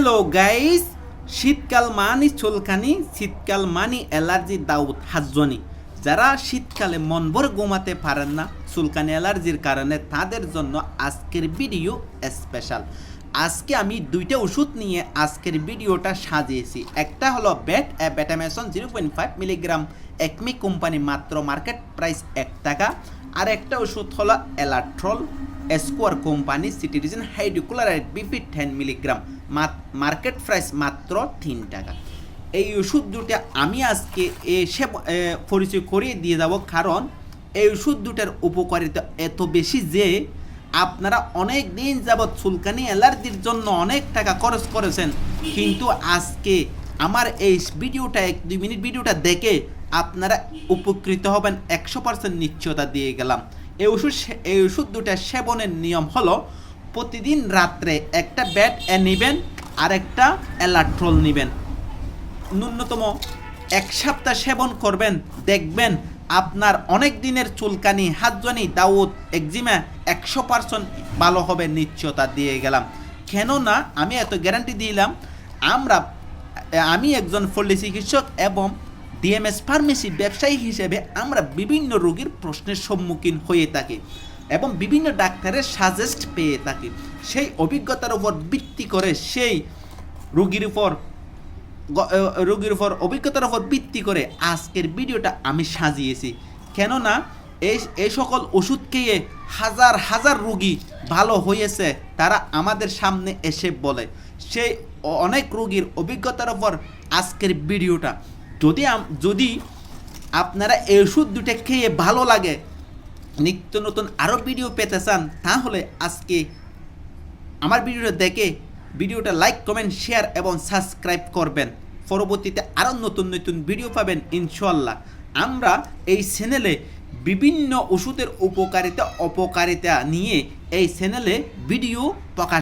Hello guys শীতকাল মানি, চুলকানি, শীতকাল মানি অ্যালার্জি দাউদ হাজনি যারা শীতকালে মন ভরে ঘুমাতে পারেন না, চুলকানি অ্যালার্জির কারণে তাদের জন্য আজকের ভিডিও স্পেশাল আজকে আমি দুইটা ওষুধ নিয়ে আজকের ভিডিওটা সাজিয়েছি। একটা হলো bat betamethasone zero point five milligram Acme company মাত্র মার্কেট প্রাইস এক টাকা। আর একটা ওষুধ হলো Alatrol Square company cetirizine hydrochloride BP ten milligram market price মাত্র তিন টাকা। এই ওষুধ দুটা আমি আজকে এসে পরিচয় করিয়ে দিয়ে যাব, কারণ এই ওষুধ দুটার উপকারিতা এত বেশি যে আপনারা অনেক দিন যাবৎ চুলকানি অ্যালার্জির জন্য অনেক টাকা খরচ করেছেন। কিন্তু আজকে আমার এই ভিডিওটা এক দুই মিনিট ভিডিওটা দেখে আপনারা উপকৃত হবেন, একশো পার্সেন্ট নিশ্চয়তা দিয়ে গেলাম। এই ওষুধ এই ওষুধ দুটা সেবনের নিয়ম হলো প্রতিদিন রাত্রে একটা ব্যাট এ নেবেন আর একটা অ্যালাট্রল নেবেন। ন্যূনতম এক সপ্তাহ সেবন করবেন, দেখবেন আপনার অনেক দিনের চুলকানি, হাতজনি, দাউদ, একজিমা একশো পার্সেন্ট ভালো হবে, নিশ্চয়তা দিয়ে গেলাম। কেননা আমি এত গ্যারান্টি দিলাম, আমরা আমি একজন পল্লী চিকিৎসক এবং ডিএমএস ফার্মেসি ব্যবসায়ী হিসেবে আমরা বিভিন্ন রোগীর প্রশ্নের সম্মুখীন হয়ে থাকি এবং বিভিন্ন ডাক্তারের সাজেস্ট পেয়ে থাকি। সেই অভিজ্ঞতার উপর ভিত্তি করে সেই রোগীর উপর রোগীর উপর অভিজ্ঞতার উপর ভিত্তি করে আজকের ভিডিওটা আমি সাজিয়েছি। কেননা এই এই সকল ওষুধ খেয়ে হাজার হাজার রুগী ভালো হয়েছে, তারা আমাদের সামনে এসে বলে। সেই অনেক রুগীর অভিজ্ঞতার উপর আজকের ভিডিওটা। যদি যদি আপনারা এই ওষুধ দুটো খেয়ে ভালো লাগে, নিত্য নতুন আরও ভিডিও পেতে চান, তাহলে আজকে আমার ভিডিওটা দেখে ভিডিওটা লাইক কমেন্ট শেয়ার এবং সাবস্ক্রাইব করবেন। পরবর্তীতে আরও নতুন নতুন ভিডিও পাবেন ইনশাল্লাহ আমরা এই চ্যানেলে বিভিন্ন ওষুধের উপকারিতা, অপকারিতা নিয়ে এই চ্যানেলে ভিডিও প্রকাশ